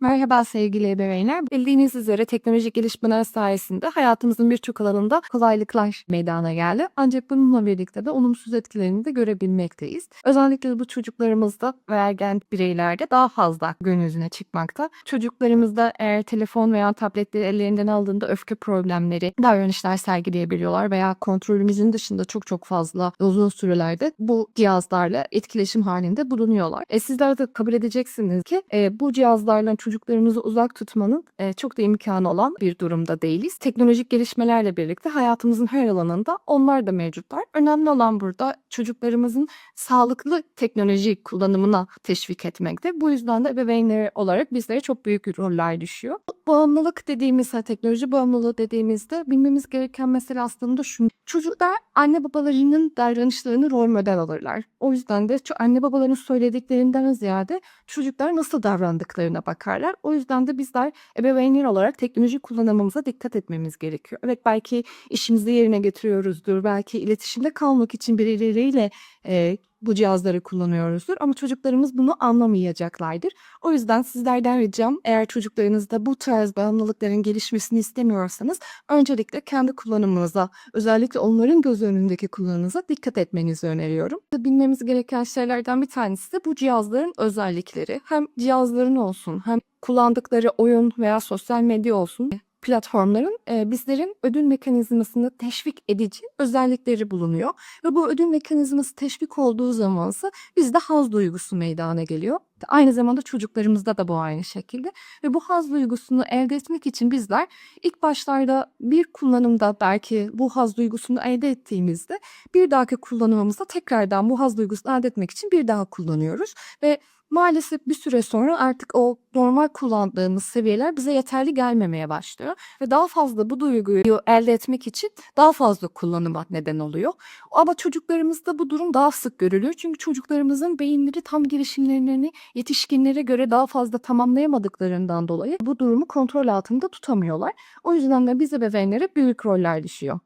Merhaba sevgili ebeveynler. Bildiğiniz üzere teknolojik gelişmeler sayesinde hayatımızın birçok alanında kolaylıklar meydana geldi. Ancak bununla birlikte de olumsuz etkilerini de görebilmekteyiz. Özellikle bu çocuklarımızda ve ergen bireylerde daha fazla gün yüzüne çıkmakta. Çocuklarımızda eğer telefon veya tabletleri ellerinden aldığında öfke problemleri, davranışlar sergileyebiliyorlar veya kontrolümüzün dışında çok çok fazla uzun sürelerde bu cihazlarla etkileşim halinde bulunuyorlar. E, sizler de kabul edeceksiniz ki e, bu cihazlarla çocuklarımızı uzak tutmanın e, çok da imkanı olan bir durumda değiliz. Teknolojik gelişmelerle birlikte hayatımızın her alanında onlar da mevcutlar. Önemli olan burada çocuklarımızın sağlıklı teknoloji kullanımına teşvik etmekte. Bu yüzden de ebeveynleri olarak bizlere çok büyük roller düşüyor. Bağımlılık dediğimiz, ha, teknoloji bağımlılığı dediğimizde bilmemiz gereken mesele aslında şu. Çocuklar anne babalarının davranışlarını rol model alırlar. O yüzden de anne babaların söylediklerinden ziyade çocuklar nasıl davrandıklarına bakarlar. O yüzden de bizler ebeveynler olarak teknoloji kullanımımıza dikkat etmemiz gerekiyor. Evet belki işimizi yerine getiriyoruzdur. Belki iletişimde kalmak için birileriyle e, bu cihazları kullanıyoruzdur. Ama çocuklarımız bunu anlamayacaklardır. O yüzden sizlerden ricam eğer çocuklarınızda bu tarz bağımlılıkların gelişmesini istemiyorsanız öncelikle kendi kullanımınıza özellikle onların göz önündeki kullanımınıza dikkat etmenizi öneriyorum. Bilmemiz gereken şeylerden bir tanesi de bu cihazların özellikleri. Hem cihazların olsun hem kullandıkları oyun veya sosyal medya olsun platformların e, bizlerin ödül mekanizmasını teşvik edici özellikleri bulunuyor. Ve bu ödül mekanizması teşvik olduğu zamansa bizde haz duygusu meydana geliyor. Aynı zamanda çocuklarımızda da bu aynı şekilde. Ve bu haz duygusunu elde etmek için bizler ilk başlarda bir kullanımda belki bu haz duygusunu elde ettiğimizde bir dahaki kullanımımızda tekrardan bu haz duygusunu elde etmek için bir daha kullanıyoruz. Ve maalesef bir süre sonra artık o normal kullandığımız seviyeler bize yeterli gelmemeye başlıyor. Ve daha fazla bu duyguyu elde etmek için daha fazla kullanıma neden oluyor. Ama çocuklarımızda bu durum daha sık görülüyor. Çünkü çocuklarımızın beyinleri tam gelişimlerini yetişkinlere göre daha fazla tamamlayamadıklarından dolayı bu durumu kontrol altında tutamıyorlar. O yüzden de biz ebeveynlere büyük roller düşüyor.